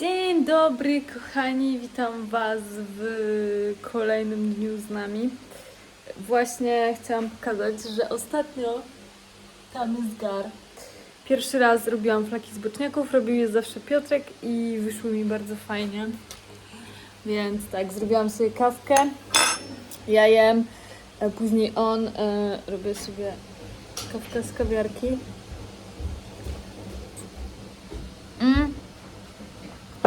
Dzień dobry, kochani, witam Was w kolejnym dniu z nami. Właśnie chciałam pokazać, że ostatnio tam jest gar. Pierwszy raz zrobiłam flaki z boczniaków, robił je zawsze Piotrek i wyszły mi bardzo fajnie. Więc tak, zrobiłam sobie kawkę, ja jem, później on, e, robię sobie kawkę z kawiarki.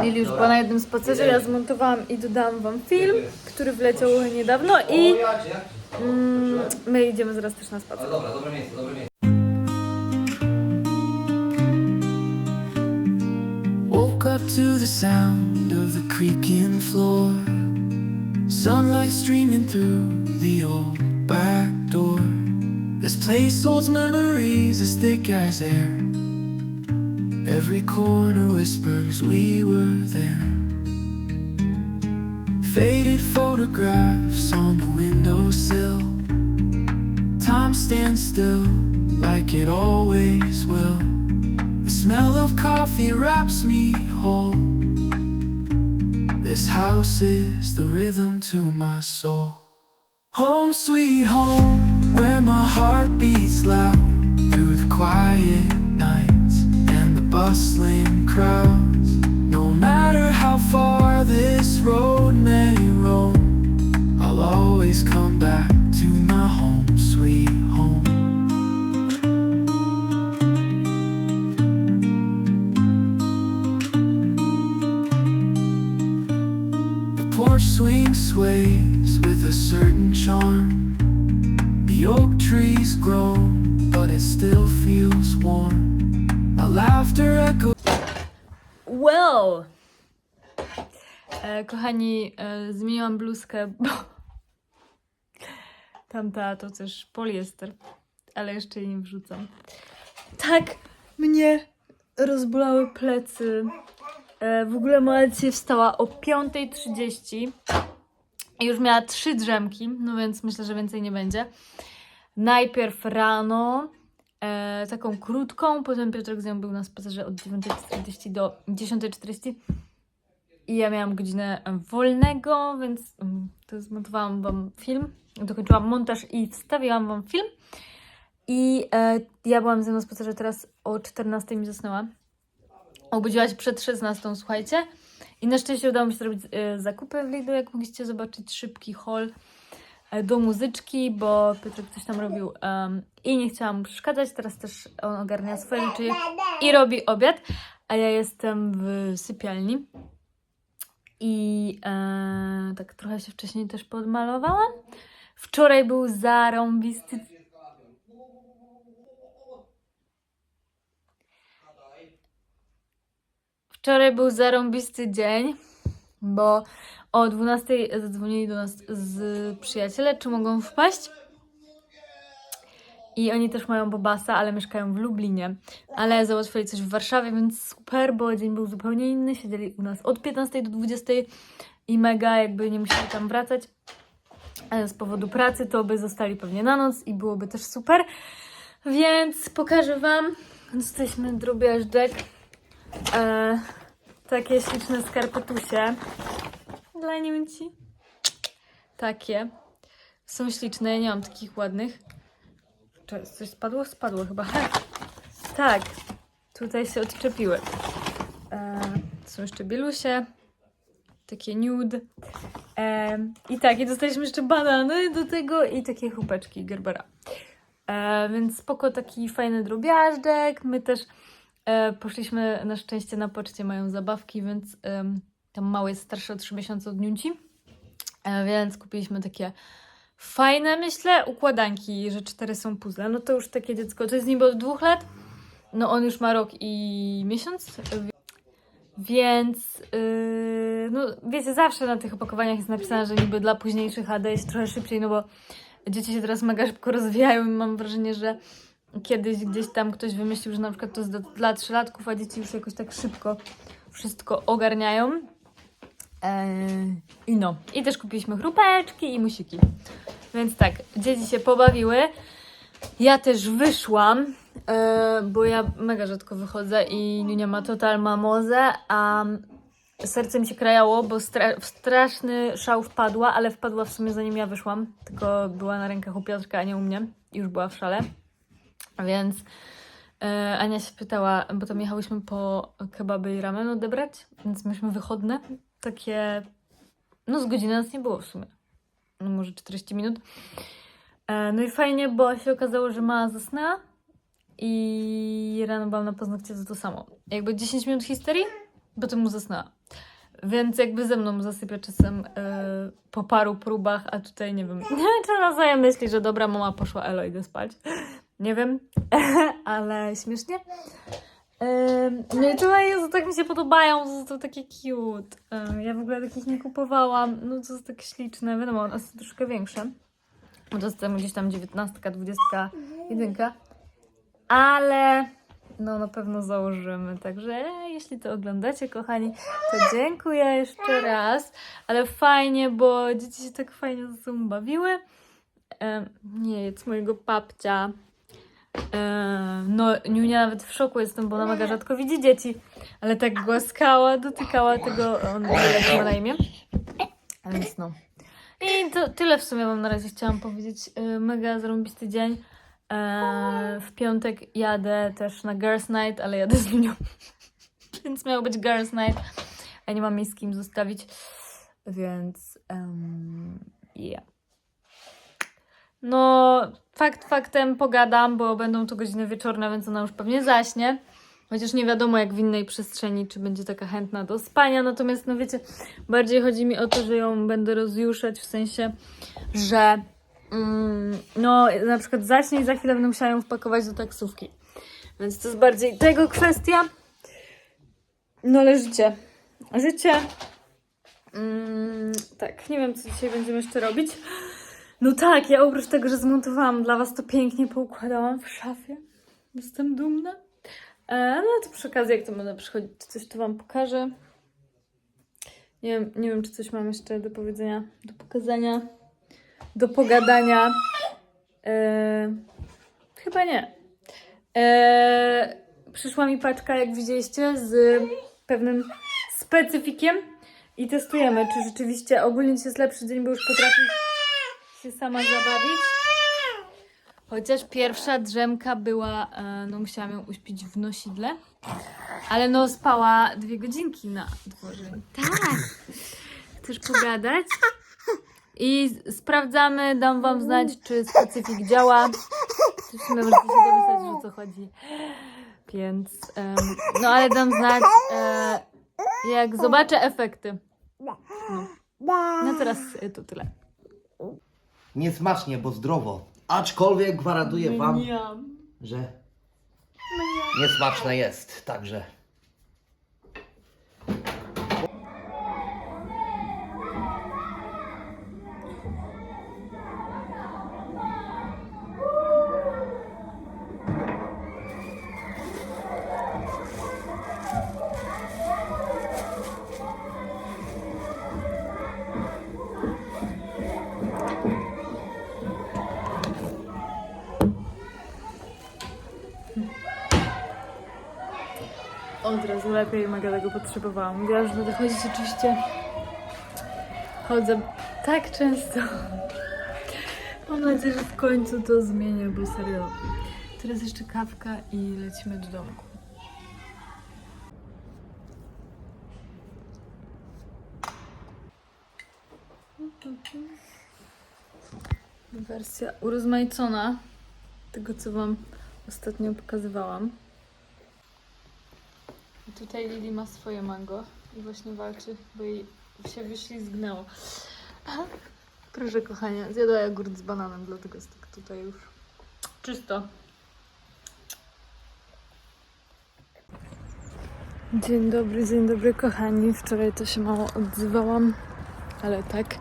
Lili już była na jednym spacerze, ja zmontowałam i dodałam wam film, który wleciał niedawno i mm, my idziemy zaraz też na spacer. Dobra, dobre miejsce, dobre miejsce. Woke up to the sound of the creaking floor. Sunlight streaming through the old back door. This place holds memories as thick as air. Every corner whispers we were there. Faded photographs on the windowsill. Time stands still like it always will. The smell of coffee wraps me whole. This house is the rhythm to my soul. Home, sweet home, where my heart beats loud through the quiet the bustling crowd. Zmieniłam bluzkę, bo tamta to też poliester, ale jeszcze jej nie wrzucam. Tak mnie rozbolały plecy. E, w ogóle moja dzisiaj wstała o 5.30 i już miała trzy drzemki, no więc myślę, że więcej nie będzie. Najpierw rano, e, taką krótką, potem Piotrek z nią był na spacerze od 9.40 do 10.40 i ja miałam godzinę wolnego, więc mm, to zmontowałam Wam film, dokończyłam montaż i wstawiłam Wam film. I e, ja byłam ze mną spacerze teraz o 14.00 mi zasnęła. Obudziła się przed 16.00, słuchajcie. I na szczęście udało mi się zrobić e, zakupy w Lidlu, jak mogliście zobaczyć, szybki haul e, do muzyczki, bo Piotrek coś tam robił em, i nie chciałam mu przeszkadzać. Teraz też on ogarnia swoje rzeczy i robi obiad, a ja jestem w sypialni. I e, tak trochę się wcześniej też podmalowałam. Wczoraj był zarąbisty Wczoraj był zarąbisty dzień, bo o 12 zadzwonili do nas z przyjaciele, czy mogą wpaść. I oni też mają Bobasa, ale mieszkają w Lublinie. Ale załatwili coś w Warszawie, więc super, bo dzień był zupełnie inny. Siedzieli u nas od 15 do 20 i mega jakby nie musieli tam wracać e, z powodu pracy, to by zostali pewnie na noc i byłoby też super. Więc pokażę Wam. Jesteśmy drobiażdżek. E, takie śliczne skarpetusie. Dla Niemci. Takie. Są śliczne, ja nie mam takich ładnych. Coś spadło? Spadło chyba. Tak. Tutaj się odczepiły. E, są jeszcze bielusie. Takie nude. E, I tak, i dostaliśmy jeszcze banany do tego i takie chłopeczki Gerbera. E, więc spoko, taki fajny drobiażdżek. My też e, poszliśmy, na szczęście na poczcie mają zabawki, więc em, tam mały jest starszy o 3 miesiące od Niunci. E, więc kupiliśmy takie fajne, myślę, układanki, że cztery są puzzle. No to już takie dziecko, to jest niby od dwóch lat. No on już ma rok i miesiąc. wi- Więc, yy, no wiecie, zawsze na tych opakowaniach jest napisane, że niby dla późniejszych, a jest trochę szybciej, no bo dzieci się teraz mega szybko rozwijają i mam wrażenie, że kiedyś gdzieś tam ktoś wymyślił, że na przykład to jest dla trzylatków, a dzieci już jakoś tak szybko wszystko ogarniają. Eee, I no. I też kupiliśmy chrupeczki i musiki. Więc tak, dzieci się pobawiły. Ja też wyszłam, e, bo ja mega rzadko wychodzę i Niunia ma total mamozę, a serce mi się krajało, bo w straszny szał wpadła, ale wpadła w sumie zanim ja wyszłam, tylko była na rękach u Piotrka, a nie u mnie. Już była w szale. Więc e, Ania się pytała, bo tam jechałyśmy po kebaby i ramen odebrać, więc myśmy wychodne, takie, no z godziny nas nie było w sumie, no może 40 minut. E, no i fajnie, bo się okazało, że ma zasnęła i rano byłam na paznokcie za to samo. Jakby 10 minut histerii, potem mu zasnęła. Więc jakby ze mną zasypia czasem e, po paru próbach, a tutaj nie wiem, czy ona sobie myśli, że dobra, mama poszła, elo, idę spać. Nie wiem, ale śmiesznie. No i to Jezu, tak mi się podobają, to są takie cute. Ja w ogóle takich nie kupowałam, no to jest tak śliczne, wiadomo, one są troszkę większe. To jest gdzieś tam 19, 21. Ale no na pewno założymy, także e, jeśli to oglądacie, kochani, to dziękuję jeszcze raz. Ale fajnie, bo dzieci się tak fajnie ze sobą bawiły. Nie jedz mojego papcia. Em, no, Niunia nawet w szoku jestem, bo ona mega rzadko widzi dzieci. Ale tak głaskała, dotykała tego, on jak ma na imię. A Więc no. I to tyle w sumie wam na razie chciałam powiedzieć. E, Mega zarąbisty dzień. E, W piątek jadę też na Girls Night, ale jadę z Niunią. Więc miało być Girls Night. A nie mam jej z kim zostawić. Więc um, yeah. No, fakt faktem pogadam, bo będą to godziny wieczorne, więc ona już pewnie zaśnie. Chociaż nie wiadomo, jak w innej przestrzeni, czy będzie taka chętna do spania. Natomiast, no wiecie, bardziej chodzi mi o to, że ją będę rozjuszać w sensie, że mm, no, na przykład zaśnie i za chwilę będę musiała ją wpakować do taksówki. Więc to jest bardziej tego kwestia. No ale życie. Życie. Mm, tak, nie wiem, co dzisiaj będziemy jeszcze robić. No tak, ja oprócz tego, że zmontowałam dla Was to pięknie poukładałam w szafie. Jestem dumna. E, no to przy okazji, jak to będę przychodzić, czy coś to Wam pokażę. Nie wiem, nie wiem, czy coś mam jeszcze do powiedzenia, do pokazania, do pogadania. E, chyba nie. E, przyszła mi paczka, jak widzieliście, z pewnym specyfikiem i testujemy, czy rzeczywiście ogólnie jest lepszy dzień, bo już potrafi się sama zabawić. Chociaż pierwsza drzemka była, e, no musiałam ją uśpić w nosidle, ale no spała dwie godzinki na dworze. Tak! Chcesz pogadać? I sprawdzamy, dam wam znać, czy specyfik działa. Sumie możecie się domyślać, o co chodzi. Więc, em, no ale dam znać, e, jak zobaczę efekty. No, no teraz to tyle. Niesmacznie, bo zdrowo. Aczkolwiek gwarantuję wam, że niesmaczne jest, także. Razu lepiej, mega tego potrzebowałam. Mówiłam, że będę chodzić oczywiście. Chodzę tak często. Mam nadzieję, że w końcu to zmienię, bo serio. Teraz jeszcze kawka i lecimy do domku. Wersja urozmaicona tego, co Wam ostatnio pokazywałam. Tutaj Lili ma swoje mango i właśnie walczy, bo jej się wyślizgnęło. Proszę kochanie, zjadła jogurt z bananem, dlatego jest tak tutaj już czysto. Dzień dobry, dzień dobry kochani. Wczoraj to się mało odzywałam, ale tak.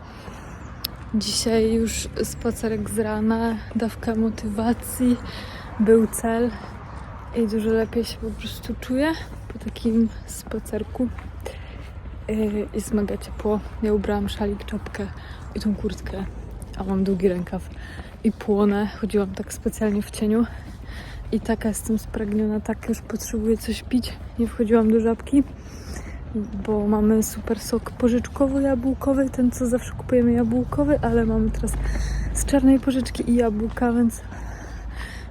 Dzisiaj już spacerek z rana, dawka motywacji, był cel i dużo lepiej się po prostu czuję po takim spacerku. Yy, Jest mega ciepło. Ja ubrałam szalik, czapkę i tą kurtkę, a mam długi rękaw i płonę. Chodziłam tak specjalnie w cieniu i taka jestem spragniona, tak już potrzebuję coś pić. Nie wchodziłam do żabki, bo mamy super sok porzeczkowo-jabłkowy, ten co zawsze kupujemy jabłkowy, ale mamy teraz z czarnej porzeczki i jabłka, więc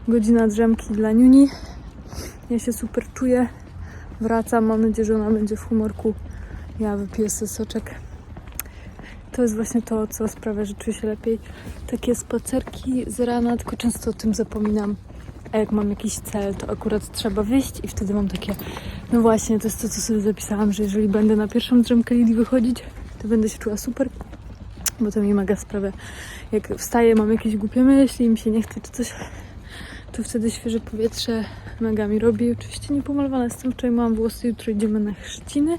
godzina drzemki dla Niuni. Ja się super czuję, wracam, mam nadzieję, że ona będzie w humorku. Ja wypiję sobie soczek. To jest właśnie to, co sprawia, że czuję się lepiej. Takie spacerki z rana, tylko często o tym zapominam. A jak mam jakiś cel, to akurat trzeba wyjść i wtedy mam takie, no właśnie, to jest to, co sobie zapisałam, że jeżeli będę na pierwszą drzemkę Lili wychodzić, to będę się czuła super, bo to mi mega sprawia. Jak wstaję, mam jakieś głupie myśli, im się nie chce czy coś, to wtedy świeże powietrze mega mi robi. Oczywiście nie pomalowana jestem, wczoraj mam włosy, jutro idziemy na chrzciny,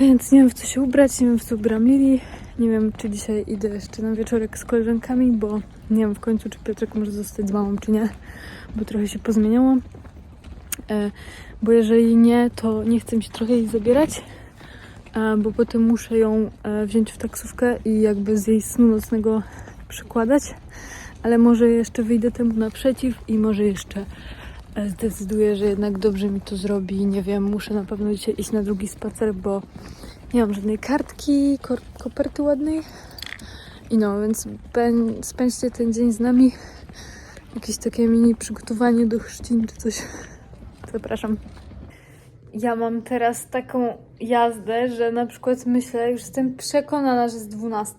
więc nie wiem w co się ubrać, nie wiem w co ubram Lili. Nie wiem, czy dzisiaj idę jeszcze na wieczorek z koleżankami, bo nie wiem w końcu, czy Piotrek może zostać z mamą, czy nie, bo trochę się pozmieniało. E, bo jeżeli nie, to nie chcę mi się trochę jej zabierać, e, bo potem muszę ją e, wziąć w taksówkę i jakby z jej snu nocnego przekładać. Ale może jeszcze wyjdę temu naprzeciw i może jeszcze e, zdecyduję, że jednak dobrze mi to zrobi. Nie wiem, muszę na pewno dzisiaj iść na drugi spacer, bo nie mam żadnej kartki, koperty ładnej. I no, więc spędźcie ten dzień z nami. Jakieś takie mini przygotowanie do chrzcin czy coś. Zapraszam. Ja mam teraz taką jazdę, że na przykład myślę, już jestem przekonana, że jest 12.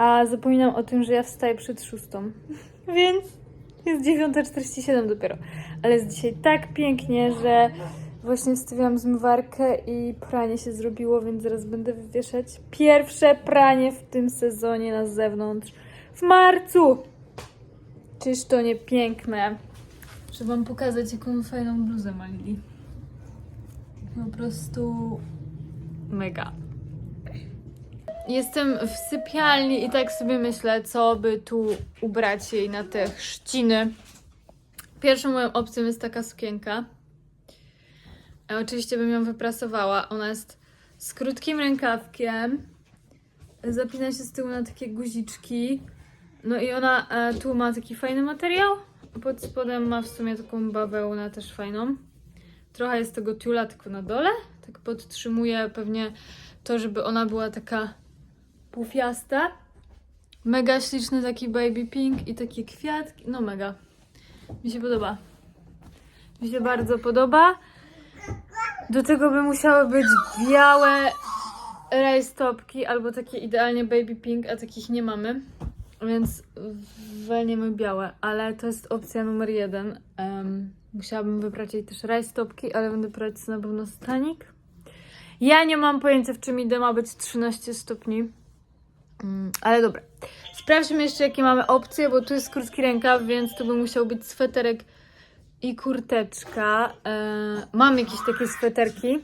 A zapominam o tym, że ja wstaję przed 6. Więc jest 9.47 dopiero. Ale jest dzisiaj tak pięknie, że właśnie stawiałam zmywarkę i pranie się zrobiło, więc zaraz będę wywieszać pierwsze pranie w tym sezonie na zewnątrz w marcu. Czyż to nie piękne? Muszę wam pokazać, jaką fajną bluzę ma Lili. Po prostu mega. Jestem w sypialni i tak sobie myślę, co by tu ubrać jej na te chrzciny. Pierwszą moją opcją jest taka sukienka. E, Oczywiście bym ją wyprasowała. Ona jest z krótkim rękawkiem. Zapina się z tyłu na takie guziczki. No i ona e, tu ma taki fajny materiał. Pod spodem ma w sumie taką bawełnę też fajną. Trochę jest tego tiula tylko na dole. Tak podtrzymuje pewnie to, żeby ona była taka pufiasta. Mega śliczny taki baby pink i takie kwiatki. No mega. Mi się podoba. Mi się bardzo podoba. Do tego by musiały być białe rajstopki albo takie idealnie baby pink, a takich nie mamy. Więc weźmiemy białe, ale to jest opcja numer jeden. Em, musiałabym wybrać jej też rajstopki, ale będę brać na pewno stanik. Ja nie mam pojęcia w czym idę, ma być 13 stopni. Mm, ale dobra. Sprawdźmy jeszcze jakie mamy opcje, bo tu jest krótki rękaw, więc to by musiał być sweterek i kurteczka. E, mam jakieś takie sweterki.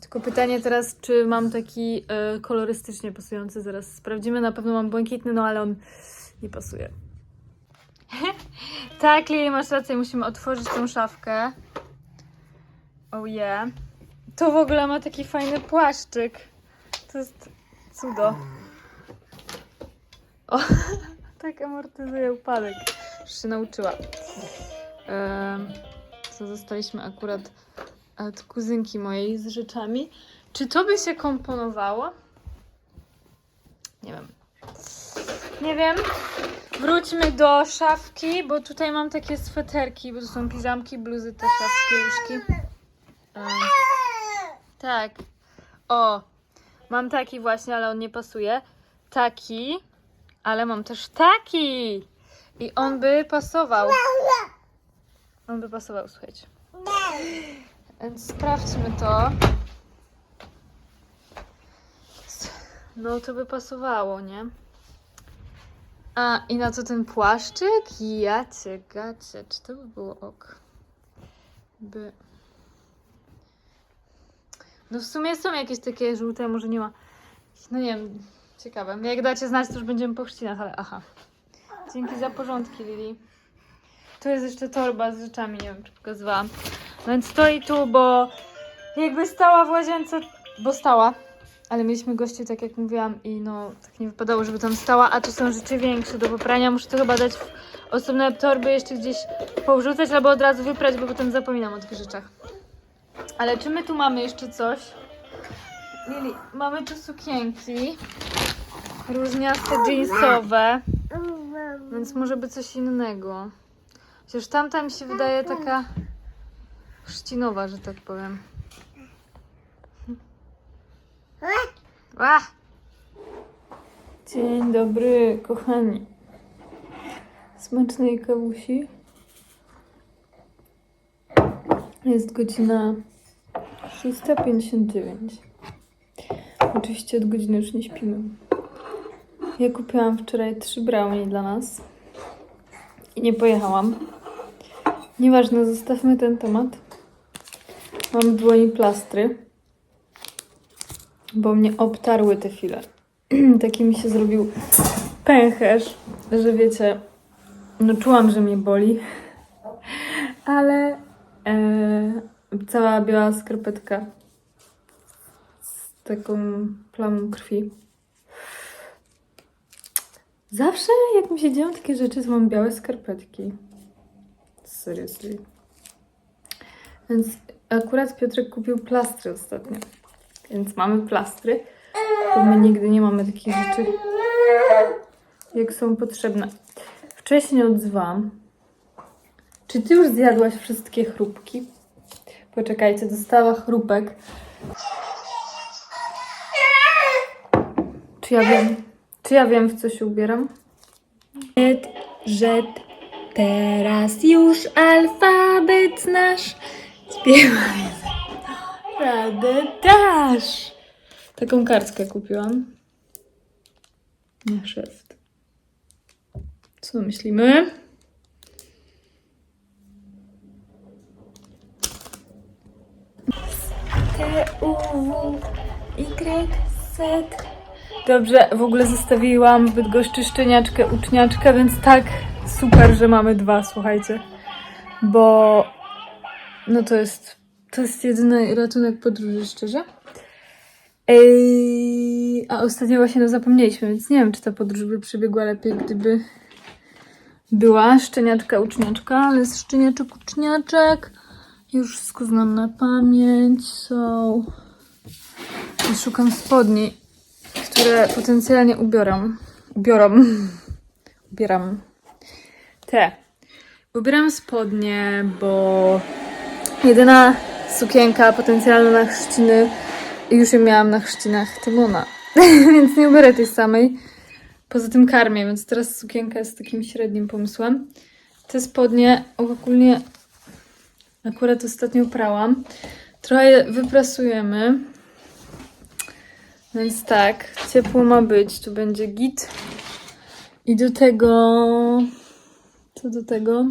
Tylko pytanie teraz, czy mam taki e, kolorystycznie pasujący. Zaraz sprawdzimy. Na pewno mam błękitny, no ale on nie pasuje. tak, Lili, masz rację. Musimy otworzyć tą szafkę. Oh yeah. To w ogóle ma taki fajny płaszczyk. To jest cudo. O, tak amortyzuje upadek. Już się nauczyła. Co zostaliśmy akurat od kuzynki mojej z rzeczami. Czy to by się komponowało? Nie wiem. Nie wiem. Wróćmy do szafki, bo tutaj mam takie sweterki, bo to są piżamki, bluzy, te szafki, łóżki. Em, tak. O, mam taki właśnie, ale on nie pasuje. Taki, ale mam też taki. I on by pasował. On by pasował, słuchajcie. Więc sprawdźmy to. No to by pasowało, nie? A, i na co ten płaszczyk? Jacie, gacie. Czy to by było ok? By... No w sumie są jakieś takie żółte, może nie ma. No nie wiem, ciekawe. Jak dacie znać, to już będziemy po chrzcinach, ale aha. Dzięki za porządki, Lili. Tu jest jeszcze torba z rzeczami, nie wiem, czy pokazywałam. No więc stoi tu, bo jakby stała w łazience, bo stała. Ale mieliśmy gości, tak jak mówiłam, i no tak nie wypadało, żeby tam stała, a tu są rzeczy większe do poprania. Muszę to chyba dać w osobne torby, jeszcze gdzieś powrzucać, albo od razu wyprać, bo potem zapominam o tych rzeczach. Ale czy my tu mamy jeszcze coś? Lili, mamy tu sukienki. Różniaste jeansowe. Więc może by coś innego. Chociaż tamta mi się wydaje taka chrzcinowa, że tak powiem. Ła! Dzień dobry, kochani. Smacznej kawusi. Jest godzina 6.59. Oczywiście od godziny już nie śpimy. Ja kupiłam wczoraj trzy brownie dla nas i nie pojechałam. Nieważne, zostawmy ten temat. Mam w dłoni plastry, bo mnie obtarły te file. Taki mi się zrobił pęcherz, że wiecie, no czułam, że mnie boli, ale e, cała biała skarpetka z taką plamą krwi. Zawsze jak mi się dzieją takie rzeczy, to mam białe skarpetki. Seriously. Więc akurat Piotrek kupił plastry ostatnio. Więc mamy plastry, bo my nigdy nie mamy takich rzeczy, jak są potrzebne. Wcześniej odzwałam. Czy ty już zjadłaś wszystkie chrupki? Poczekajcie, dostała chrupek. Czy ja wiem? Czy ja wiem, w co się ubieram? Rzet, rzet, teraz już alfabet nasz. Śpiewaj. Radę dasz. Taką kartkę kupiłam. Na szeft. Co myślimy? T, U, W, Y, Z. Dobrze, w ogóle zostawiłam Bydgoszczy szczeniaczkę, uczniaczkę, więc tak super, że mamy dwa, słuchajcie. Bo no to jest, to jest jedyny ratunek podróży, szczerze. Ej, a ostatnio właśnie no zapomnieliśmy, więc nie wiem, czy ta podróż by przebiegła lepiej, gdyby była szczeniaczka, uczniaczka, ale jest szczeniaczek, uczniaczek. Już wszystko znam na pamięć, są... I szukam spodni, które potencjalnie ubiorę. Ubiorą. Ubieram. Te. Ubieram spodnie, bo jedyna sukienka potencjalna na chrzciny już ją miałam na chrzcinach Tymona. więc nie ubiorę tej samej. Poza tym karmię, więc teraz sukienka jest takim średnim pomysłem. Te spodnie ogólnie akurat ostatnio prałam. Trochę je wyprasujemy. Więc tak, ciepło ma być. Tu będzie git. I do tego. Co do tego?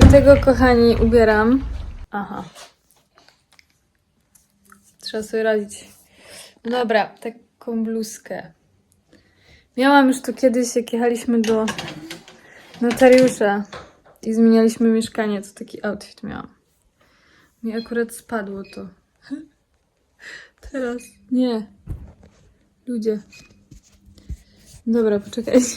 Do tego, kochani, ubieram. Aha. Trzeba sobie radzić. No dobra, taką bluzkę. Miałam już to kiedyś, jak jechaliśmy do notariusza i zmienialiśmy mieszkanie, to taki outfit miałam. Mi akurat spadło to. Teraz nie. Ludzie. Dobra, poczekajcie.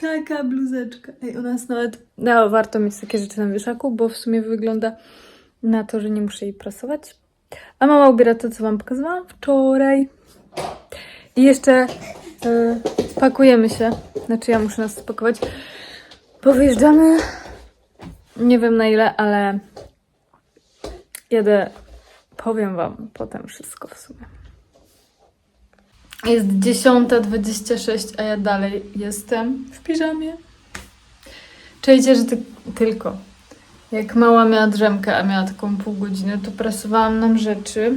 Taka bluzeczka. Ej, u nas nawet. No, warto mieć takie rzeczy na wieszaku, bo w sumie wygląda na to, że nie muszę jej prasować. A mama ubiera to, co wam pokazywałam wczoraj. I jeszcze e, pakujemy się. Znaczy, ja muszę nas spakować. Bo wyjeżdżamy. Nie wiem na ile, ale jedę. Powiem wam potem wszystko w sumie. Jest 10.26, a ja dalej jestem w piżamie. Czujcie, że ty, tylko. Jak mała miała drzemkę, a miała taką pół godziny, to prasowałam nam rzeczy.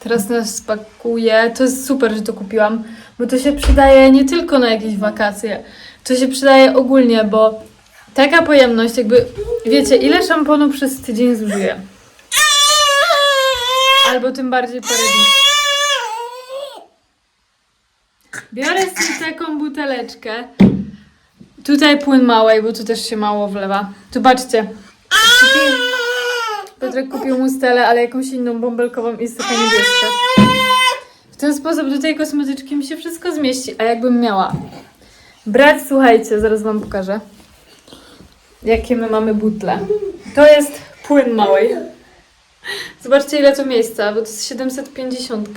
Teraz nas spakuję. To jest super, że to kupiłam, bo to się przydaje nie tylko na jakieś wakacje. To się przydaje ogólnie, bo taka pojemność, jakby wiecie, ile szamponu przez tydzień zużyję. Albo tym bardziej parę dni. Biorę sobie taką buteleczkę. Tutaj płyn małej, bo tu też się mało wlewa. Zobaczcie. Kupił... Piotrek kupił mu stelę, ale jakąś inną bąbelkową i jest taka niebieska. W ten sposób do tej kosmetyczki mi się wszystko zmieści. A jakbym miała brać, słuchajcie, zaraz wam pokażę. Jakie my mamy butle. To jest płyn małej. Zobaczcie ile to miejsca, bo to jest 750.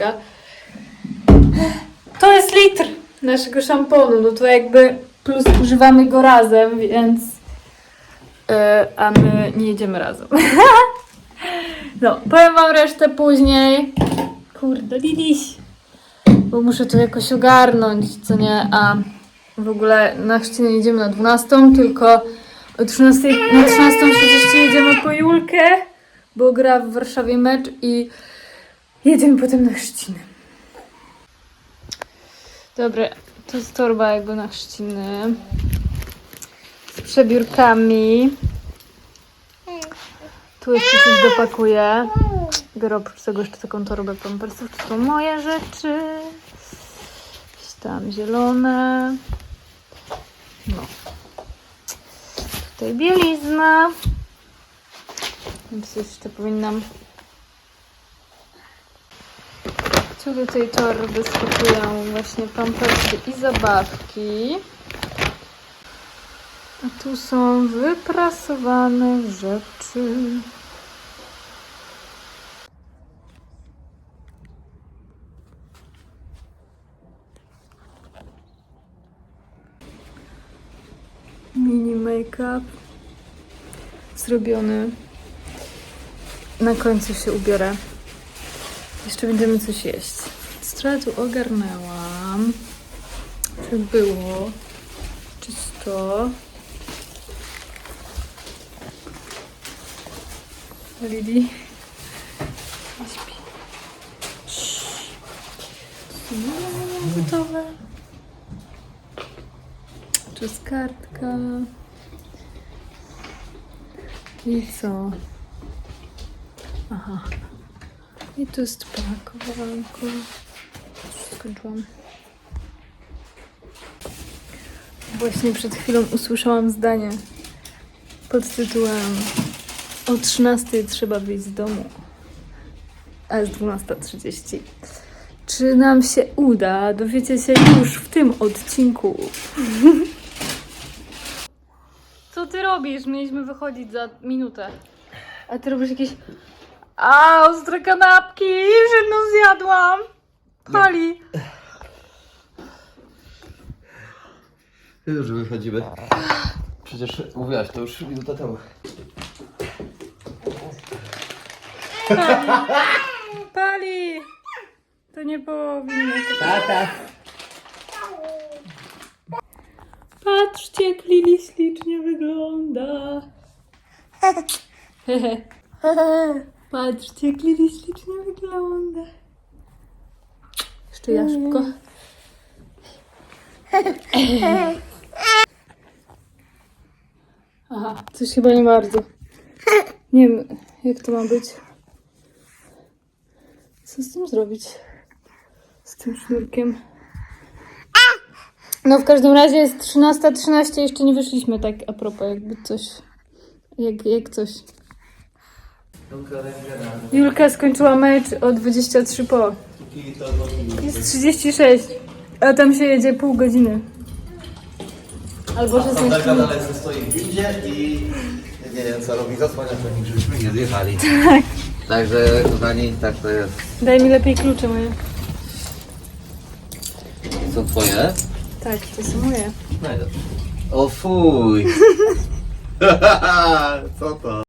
To jest litr naszego szamponu, no to jakby plus używamy go razem, więc e, a my nie jedziemy razem. no, powiem wam resztę później. Kurde, Liliś. Bo muszę to jakoś ogarnąć, co nie, a w ogóle na chrzcie nie jedziemy na 12, tylko o 13, na 13.30 jedziemy po Julkę, bo gra w Warszawie mecz i jedziemy potem na chrzciny. Dobra, to jest torba jakby na chrzciny. Z przebiórkami. Tu jeszcze coś dopakuję. Biorę oprócz tego jeszcze taką torbę pampersów. To są moje rzeczy. Jakieś tam zielone. No. Tutaj bielizna. Więc jeszcze powinnam tu do tej torby spakuję właśnie pampersy i zabawki. A tu są wyprasowane rzeczy. Mini make-up zrobiony. Na końcu się ubiorę. Jeszcze będziemy coś jeść. Więc Trochę tu ogarnęłam. Tak było. Czysto. Lili. Śpi. Gotowe. Tu jest kartka. I co? Aha. I tu jest pakowanko. Skończyłam. Właśnie przed chwilą usłyszałam zdanie pod tytułem O 13 trzeba wyjść z domu. A jest 12.30. Czy nam się uda? Dowiecie się już w tym odcinku. Robisz? Mieliśmy wychodzić za minutę. A ty robisz jakieś a, ostre kanapki! Już jedną zjadłam! Pali! Już wychodzimy. Przecież mówiłaś to już minutę temu. Pali! To nie powinno. Tata! Patrzcie, jak Lili ślicznie wygląda. Patrzcie, jak Lili ślicznie wygląda. Jeszcze ja szybko. Aha, coś chyba nie bardzo. Nie wiem, jak to ma być. Co z tym zrobić? Z tym sznurkiem. No w każdym razie jest 13.13, jeszcze nie wyszliśmy tak a propos, jakby coś. Jak, jak coś. Julka skończyła mecz o 23 po. Jest 36, a tam się jedzie pół godziny. Albo 16 Tamtego minut. dalej stoi w windzie i nie wiem co robi, zasłania pewnik, żebyśmy nie zjechali. Tak. Także kochani, tak to jest. Daj mi lepiej klucze moje. Są twoje? Tak, to są moje. Najlepsze. O fuj! co to?